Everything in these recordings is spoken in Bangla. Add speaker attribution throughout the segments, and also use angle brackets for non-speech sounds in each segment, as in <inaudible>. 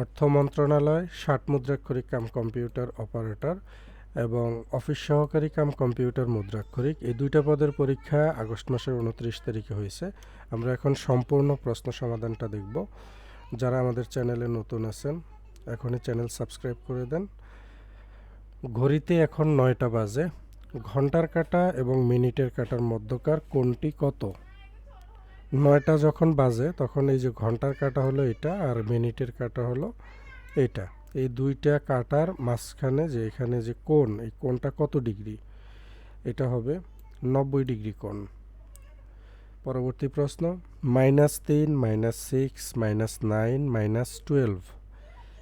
Speaker 1: অর্থ মন্ত্রণালয়, ষাট মুদ্রাক্ষরিক কাম কম্পিউটার অপারেটর এবং অফিস সহকারী কাম কম্পিউটার মুদ্রাক্ষরিক এই দুইটা পদের পরীক্ষা আগস্ট মাসের উনত্রিশ তারিখে হয়েছে। আমরা এখন সম্পূর্ণ প্রশ্ন সমাধানটা দেখব। যারা আমাদের চ্যানেলে নতুন আছেন, এখনই চ্যানেল সাবস্ক্রাইব করে দেন। ঘড়িতে এখন নয়টা বাজে। ঘণ্টার কাটা এবং মিনিটের কাটার মধ্যকার কোনটি কত? নয়টা যখন বাজে, তখন এই যে ঘণ্টার কাটা হলো এটা আর মিনিটের কাটা হলো এটা। এই দুইটা কাটার মাঝখানে যে এখানে যে কোণ, এই কোণটা কত ডিগ্রি? এটা হবে নব্বই ডিগ্রি কোণ। পরবর্তী প্রশ্ন, মাইনাস তিন, minus six, minus nine, minus twelve.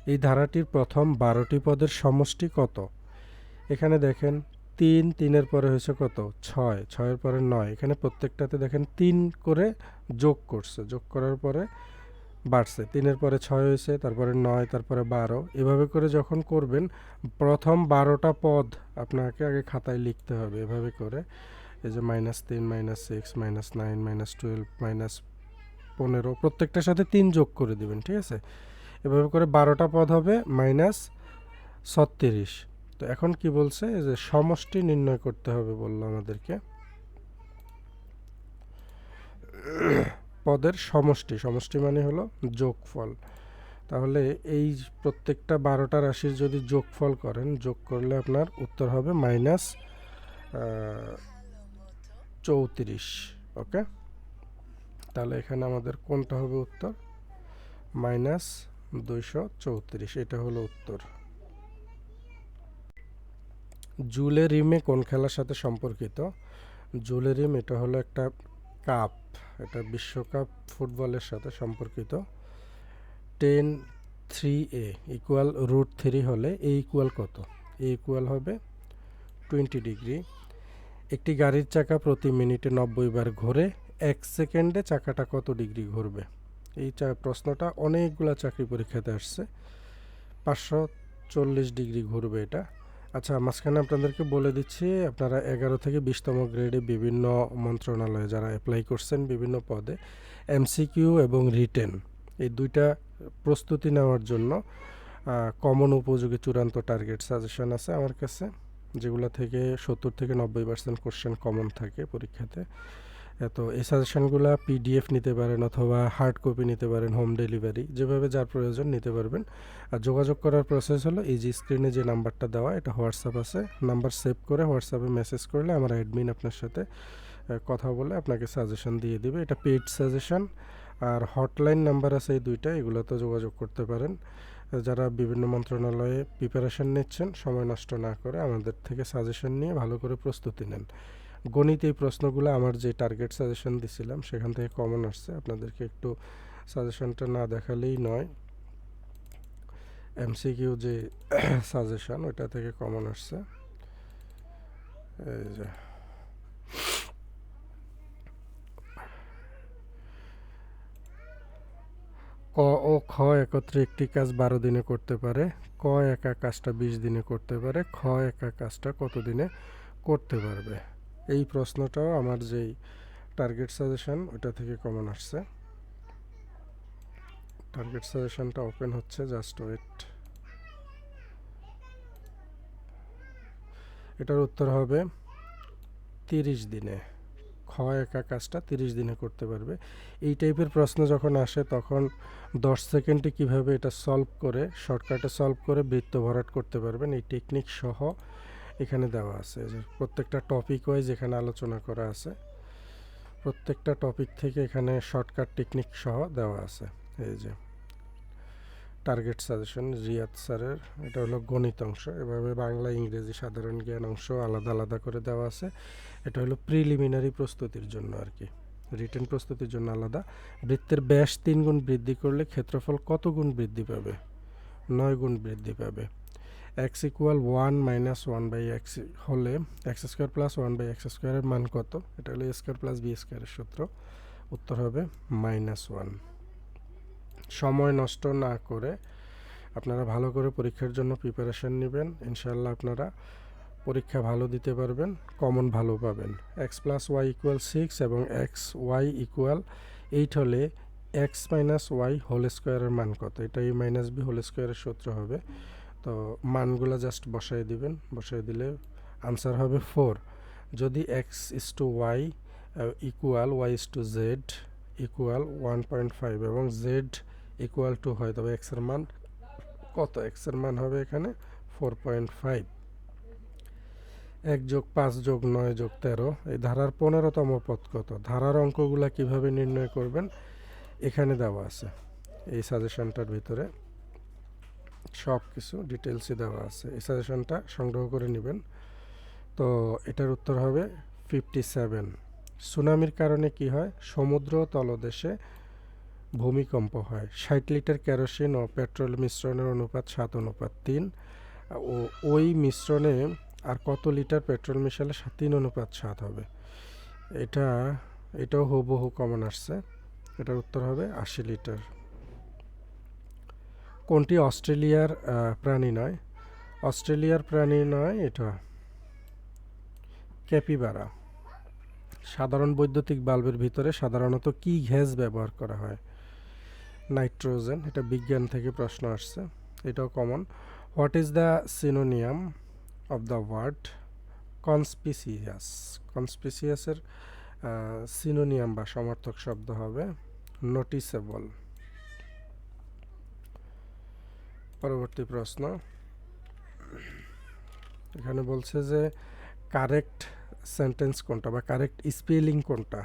Speaker 1: এই ধারাটির প্রথম বারোটি পদের সমষ্টি কত? এখানে দেখেন তিন, তিনের পরে হয়েছে কত? ছয়, ছয়ের পরে নয়। এখানে প্রত্যেকটাতে দেখেন তিন করে যোগ করছে। যোগ করার পরে বাড়ছে। তিনের পরে ছয় হয়েছে, তারপরে নয়, তারপরে বারো। এভাবে করে যখন করবেন, প্রথম বারোটা পদ আপনাকে আগে খাতায় লিখতে হবে। এভাবে করে এই যে মাইনাস তিন minus six minus nine minus twelve minus পনেরো, প্রত্যেকটার সাথে তিন যোগ করে দিবেন, ঠিক আছে? এভাবে করে বারোটা পদ হবে মাইনাস ছত্রিশ। তো এখন কি বলছে? যে সমষ্টি নির্ণয় করতে হবে বলল আমাদেরকে। পদের সমষ্টি সমষ্টি মানে হলো যোগফল। তাহলে এই প্রত্যেকটা বারোটা রাশির যদি যোগফল করেন, যোগ করলে আপনার উত্তর হবে মাইনাস চৌত্রিশ, ওকে? তাহলে এখানে আমাদের কোনটা হবে উত্তর? মাইনাস দুইশো চৌত্রিশ, এটা হলো উত্তর। জুলে রিমে কোন খেলার সাথে সম্পর্কিত? জুলে রিম, এটা হলো একটা কাপ, এটা বিশ্বকাপ ফুটবলের সাথে সম্পর্কিত। Tan three A equal root three হলে এ ইকুয়াল কত? এ ইকুয়াল হবে টোয়েন্টি ডিগ্রি একটি গাড়ির চাকা প্রতি মিনিটে নব্বই বার ঘোরে, এক সেকেন্ডে চাকাটা কত ডিগ্রি ঘুরবে? এই চা- প্রশ্নটা অনেকগুলো চাকরি পরীক্ষাতে আসছে। পাঁচশো চল্লিশ ডিগ্রি ঘুরবে এটা। আচ্ছা মাঝখানে আপনাদেরকে বলে দিচ্ছি, আপনারা এগারো থেকে বিশতম গ্রেডে বিভিন্ন মন্ত্রণালয়ে যারা অ্যাপ্লাই করছেন বিভিন্ন পদে এমসিকিউ এবং রিটেন এই দুইটা প্রস্তুতি নেওয়ার জন্য কমন উপযোগী চূড়ান্ত টার্গেট সাজেশন আছে আমার কাছে, যেগুলো থেকে সত্তর থেকে নব্বই পার্সেন্ট কোশ্চেন কমন থাকে পরীক্ষাতে। তো এই সাজেশনগুলো পিডিএফ নিতে পারেন অথবা হার্ড কপি নিতে পারেন হোম ডেলিভারি যেভাবে যার প্রয়োজন নিতে পারবেন। আর যোগাযোগ করার প্রসেস হলো এই যে স্ক্রিনে যে নাম্বারটা দেওয়া, এটা হোয়াটসঅ্যাপ আছে। নাম্বার সেভ করে হোয়াটসঅ্যাপে মেসেজ করলে আমার অ্যাডমিন আপনার সাথে কথা বলে আপনাকে সাজেশন দিয়ে দিবে। এটা পেইড সাজেশন আর হটলাইন নাম্বার আছে এই দুইটা এগুলোতে যোগাযোগ করতে পারেন। যারা বিভিন্ন মন্ত্রণালয়ে প্রিপারেশন নিচ্ছেন, সময় নষ্ট না করে আমাদের থেকে সাজেশন নিয়ে ভালো করে প্রস্তুতি নেন। গণিত এই প্রশ্নগুলো আমার যে টার্গেট সাজেশন দিছিলাম, সেখান থেকে কমন আসছে। আপনাদেরকে একটু সাজেশনটা না দেখালেই নয়। এমসিকিউ যে <coughs> সাজেশন ওটা থেকে কমন আসছে। এই যে। ক ও খ একত্রে একটি কাজ বারো দিনে করতে পারে, ক একা কাজটা বিশ দিনে করতে পারে, খ একা কাজটা কত দিনে করতে পারবে? এই প্রশ্নটাও আমার যেই টার্গেট সাজেশন ওটা থেকে কমন আসছে। টার্গেট সাজেশনটা ওপেন হচ্ছে জাস্ট ওয়েট এটার উত্তর হবে, তিরিশ দিনে। খ একা কাজটা তিরিশ দিনে করতে পারবে। এই টাইপের প্রশ্ন যখন আসে, তখন দশ সেকেন্ডে কীভাবে এটা সলভ করে শর্টকাটে সলভ করে, বৃত্ত ভরাট করতে পারবেন। এই টেকনিক সহ এখানে দেওয়া আছে। যে প্রত্যেকটা টপিক ওয়াইজ এখানে আলোচনা করা আছে। প্রত্যেকটা টপিক থেকে এখানে শর্টকাট টেকনিক সহ দেওয়া আছে। এই যে টার্গেট সাজেশন রিয়াদ স্যারের, এটা হলো গণিত অংশ। এভাবে বাংলা, ইংরেজি সাধারণ জ্ঞান অংশ আলাদা আলাদা করে দেওয়া আছে। এটা হলো প্রিলিমিনারি প্রস্তুতির জন্য আর কি। রিটেন প্রস্তুতির জন্য আলাদা। বৃত্তের ব্যাস তিন গুণ বৃদ্ধি করলে ক্ষেত্রফল কত গুণ বৃদ্ধি পাবে? নয় গুণ বৃদ্ধি পাবে। X equal one minus one by x হলে x square plus one by x স্কোয়ারের মান কত? এটা হলো এ স্কোয়ার প্লাস বি স্কোয়ারের সূত্র। উত্তর হবে মাইনাস ওয়ান। সময় নষ্ট না করে আপনারা ভালো করে পরীক্ষার জন্য প্রিপারেশন নেবেন। ইনশাল্লাহ আপনারা পরীক্ষা ভালো দিতে পারবেন কমন ভালো পাবেন। X plus y equal six এবং এক্স ওয়াই ইকুয়াল এইট হলে এক্স মাইনাস ওয়াই হোল স্কোয়ারের মান কত? এটা এই মাইনাস বি হোল স্কোয়ারের সূত্র হবে। তো মানগুলো জাস্ট বসাই দিবেন বসাই দিলে আনসার হবে ফোর যদি x is to y equal y is to z equal one point five এবং জেড ইকুয়াল টু হয়, তবে এক্সের মান কত? এক্সের মান হবে এখানে ফোর পয়েন্ট ফাইভ এক যোগ পাঁচ যোগ নয় যোগ তেরো, এই ধারার পনেরোতম পদ কত? ধারার অঙ্কগুলা কীভাবে নির্ণয় করবেন? এখানে দেওয়া আছে, এই সাজেশনটার ভিতরে। সব কিছু ডিটেলসে দেওয়া আছে। এই সাজেশনটা সংগ্রহ করে নেবেন। তো এটার উত্তর হবে ফিফটি সেভেন সুনামির কারণে কি হয়? সমুদ্র তলদেশে ভূমিকম্প হয়। ষাট লিটার কেরোসিন ও পেট্রোল মিশ্রণের অনুপাত সাত, অনুপাত তিন। ও ওই মিশ্রণে আর কত লিটার পেট্রোল মিশালে তিন, অনুপাত সাত হবে? এটা, এটাও হুবহু কমন আসছে। এটার উত্তর হবে আশি লিটার। কোনটি অস্ট্রেলিয়ার প্রাণী নয়? অস্ট্রেলিয়ার প্রাণী নয়, এটা ক্যাপিবারা। সাধারণ বৈদ্যুতিক বাল্বের ভিতরে সাধারণত কি গ্যাস ব্যবহার করা হয়? নাইট্রোজেন, এটা বিজ্ঞান থেকে প্রশ্ন আসছে, এটাও common. What is the synonym of the word conspicuous? কনস্পিসিয়াসের synonym বা সমর্থক শব্দ হবে নোটিসেবল। পরবর্তী প্রশ্ন। এখানে বলছে যে কারেক্ট সেন্টেন্স কোনটা বা কারেক্ট স্পেলিং কোনটা?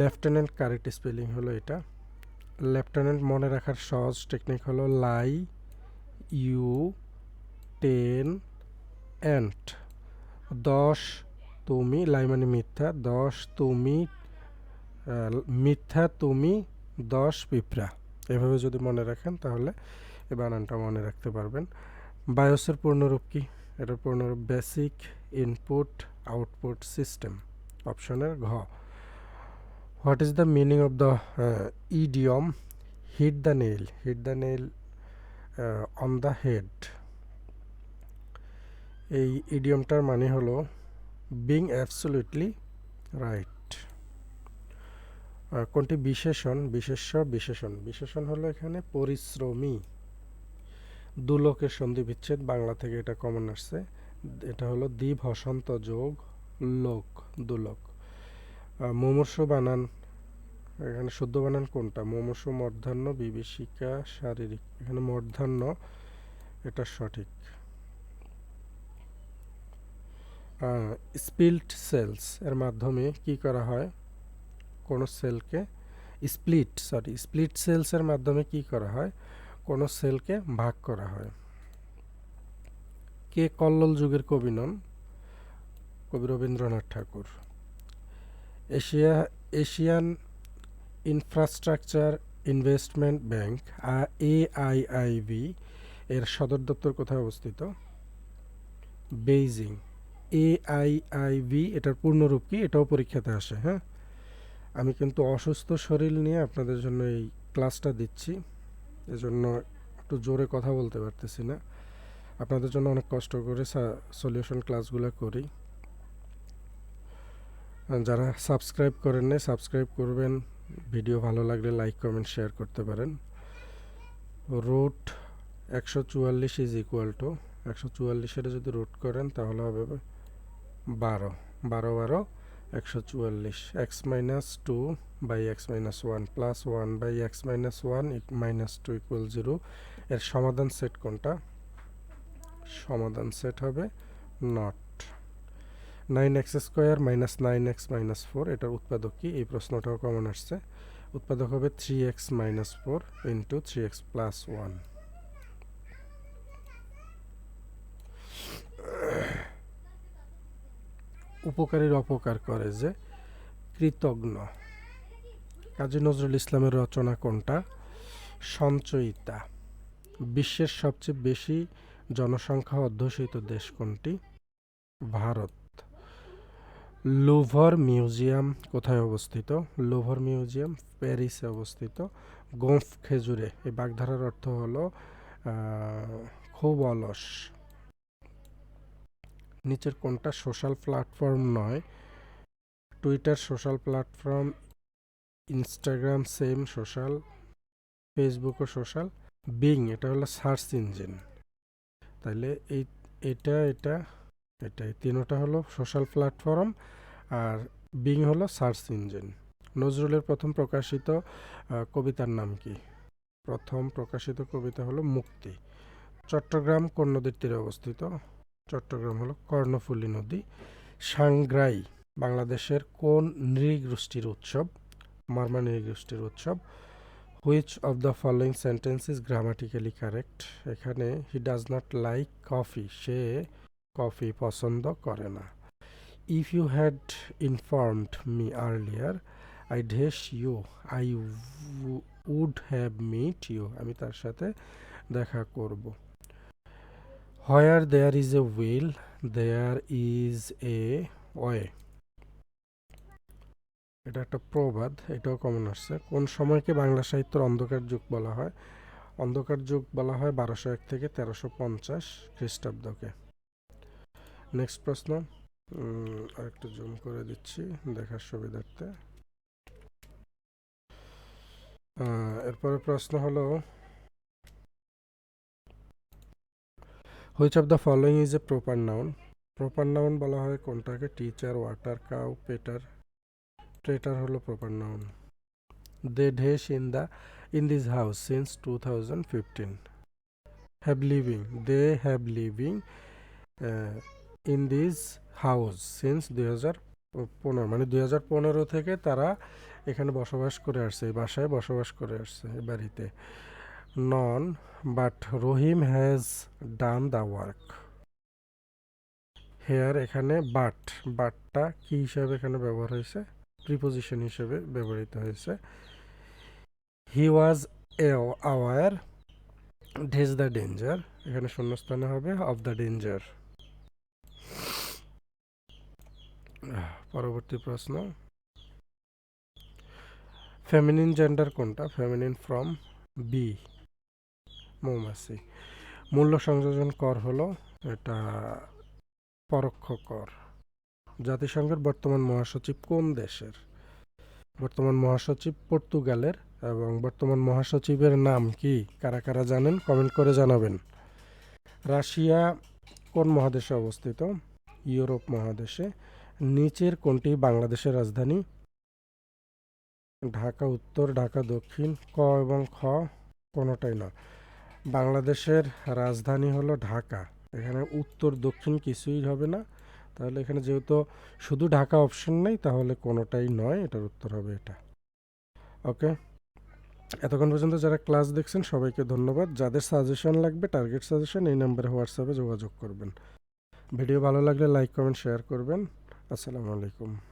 Speaker 1: লেফটেন্যান্ট কারেক্ট স্পেলিং হলো এটা। লেফটেন্যান্ট মনে রাখার সহজ টেকনিক হলো লাই ইউ টেন অ্যান্ট দশ তুমি লাই মানে মিথ্যা। দশ তুমি মিথ্যা তুমি, দশ পিঁপড়া। এভাবে যদি মনে রাখেন তাহলে এই বানানটা মনে রাখতে পারবেন। বায়োসের পূর্ণরূপ কি? এটার পূর্ণরূপ বেসিক ইনপুট আউটপুট সিস্টেম অপশনের ঘ। What is the meaning of the idiom hit the nail hit the nail on the head এই ইডিয়মটার মানে হলো বিং অ্যাবসোলিউটলি রাইট কোনটি বিশেষণ? বিশেষ্য, বিশেষণ। বিশেষণ হলো এখানে পরিশ্রমী। দুলোকের সন্ধি বিচ্ছেদ বাংলা থেকে এটা কমন আসছে। এটা হলো দ্বীপ হসন্ত যোগ, লোক, দুলোক। মুমূর্ষ বানান, এখানে শুদ্ধ বানান কোনটা? মুমূর্ষ, মধ্যাহ্ন, বিভীষিকা, শারীরিক। এখানে মধ্যাহ্ন, এটা সঠিক। স্পিল্ট সেলস এর মাধ্যমে কি করা হয়? কোনো সেলকে স্প্লিট সরি স্প্লিট সেলসের মাধ্যমে কি করা হয়? কোনো সেলকে ভাগ করা হয়। কে কল্লোল যুগের কবি নন? কবি Rabindranath Thakur. Asia, Asian infrastructure investment bank AIIB এর সদর দপ্তর কোথায় অবস্থিত? বেইজিং। এআইআইবি এটার পূর্ণরূপ কি? এটাও পরীক্ষাতে আসে হ্যাঁ? আমি কিন্তু অসুস্থ শরীর নিয়ে আপনাদের জন্য এই ক্লাসটা দিচ্ছি। এজন্য একটু জোরে কথা বলতে পারতেছি না। আপনাদের জন্য অনেক কষ্ট করে সলিউশন ক্লাসগুলো করি। যারা সাবস্ক্রাইব করেন নাই সাবস্ক্রাইব করবেন। ভিডিও ভালো লাগলে লাইক কমেন্ট শেয়ার করতে পারেন। রুট একশো চুয়াল্লিশ ইজ ইকুয়াল টু একশো চুয়াল্লিশের যদি রুট করেন, তাহলে হবে বারো। বারো বারো একশো চুয়াল্লিশ, x minus two by x minus one plus one by x minus one minus two equal zero. এর সমাধান সেট কোনটা? সমাধান সেট হবে not. Nine x square minus nine x minus four, এটার উৎপাদক কি? এই প্রশ্নটাও কমন আসছে। উৎপাদক হবে three x minus four into three x plus one. উপকারীর অপকার করে যে কৃতজ্ঞ। কাজী নজরুল ইসলামের রচনা কোনটা? সঞ্চয়িতা। বিশ্বের সবচেয়ে বেশি জনসংখ্যা অধ্যুষিত দেশ কোনটি? ভারত। লুভর মিউজিয়াম কোথায় অবস্থিত? লুভর মিউজিয়াম প্যারিসে অবস্থিত। গোঁফ খেজুরে। এই বাগধারার অর্থ হলো খুব অলস। নিচের কোনটা সোশ্যাল প্ল্যাটফর্ম নয়। Twitter social platform Instagram same social ফেসবুকও social Bing এটা হলো সার্চ ইঞ্জিন তাহলে এই, এটা এটা এটা, এই তিনোটা হলো সোশ্যাল প্ল্যাটফর্ম আর বিং হলো সার্চ ইঞ্জিন নজরুলের প্রথম প্রকাশিত কবিতার নাম কি? প্রথম প্রকাশিত কবিতা হলো মুক্তি। চট্টগ্রাম কোন নদীর তীরে অবস্থিত। চট্টগ্রাম হলো কর্ণফুলী নদী। সাংগ্রাই বাংলাদেশের কোন নৃগোষ্ঠীর উৎসব? মারমা নৃগোষ্ঠীর উৎসব। Which of the following sentence is grammatically correct এখানে he does not like coffee say coffee পছন্দ করে না। If you had informed me earlier I dash you I would have meet you আমি তার সাথে দেখা করব। Where there is a will there is a way এটা একটা প্রবাদ, এটাও কমন আসছে। কোন সময়কে বাংলা সাহিত্যের অন্ধকার যুগ বলা হয়? অন্ধকার যুগ বলা হয় বারোশো এক থেকে তেরোশো পঞ্চাশ খ্রিস্টাব্দকে। নেক্সট প্রশ্ন। আরেকটু জুম করে দিচ্ছি দেখার সুবিধার্থে। এরপরে প্রশ্ন হলো which of the following is a proper noun proper noun বলা হয় কোনটাকে? Teacher water cow Peter traitor হলো proper noun they dash in the in this house since two thousand fifteen have living they have living in this house since দুই হাজার পনেরো। মানে দুই হাজার পনেরো থেকে তারা এখানে বসবাস করে আসছে, এই বাসায় বসবাস করে আসছে বাড়িতে। None but Rahim has done the work here এখানে বাট বাটটা কি হিসাবে এখানে ব্যবহার হয়েছে? প্রিপোজিশন হিসেবে ব্যবহৃত হয়েছে। He was a hour dash the danger এখানে শূন্যস্থানে হবে অফ দ্য ডেঞ্জার পরবর্তী প্রশ্ন। ফেমিনিন জেন্ডার কোনটা? ফেমিনিন ফ্রম বি মৌমাছি। মূল্য সংযোজন কর হলো এটা পরোক্ষ কর। জাতিসংঘের বর্তমান মহাসচিব কোন দেশের? বর্তমান মহাসচিব পর্তুগালের এবং বর্তমান মহাসচিবের নাম কি? কারা কারা জানেন? কমেন্ট করে জানাবেন। রাশিয়া কোন মহাদেশে অবস্থিত? ইউরোপ মহাদেশে। নিচের কোনটি বাংলাদেশের রাজধানী? ঢাকা উত্তর, ঢাকা দক্ষিণ, ক এবং খ কোনোটাই না বাংলাদেশের রাজধানী হলো ঢাকা। এখানে উত্তর, দক্ষিণ কিছুই হবে না। তাহলে এখানে যেহেতু শুধু ঢাকা অপশন নেই, তাহলে কোনোটাই নয়, এটার উত্তর হবে এটা। ওকে এতক্ষণ পর্যন্ত যারা ক্লাস দেখছেন, সবাইকে ধন্যবাদ। যাদের সাজেশন লাগবে টার্গেট সাজেশন এই নাম্বারে হোয়াটসঅ্যাপে যোগাযোগ করবেন। ভিডিও ভালো লাগলে লাইক কমেন্ট শেয়ার করবেন। আসসালামু আলাইকুম।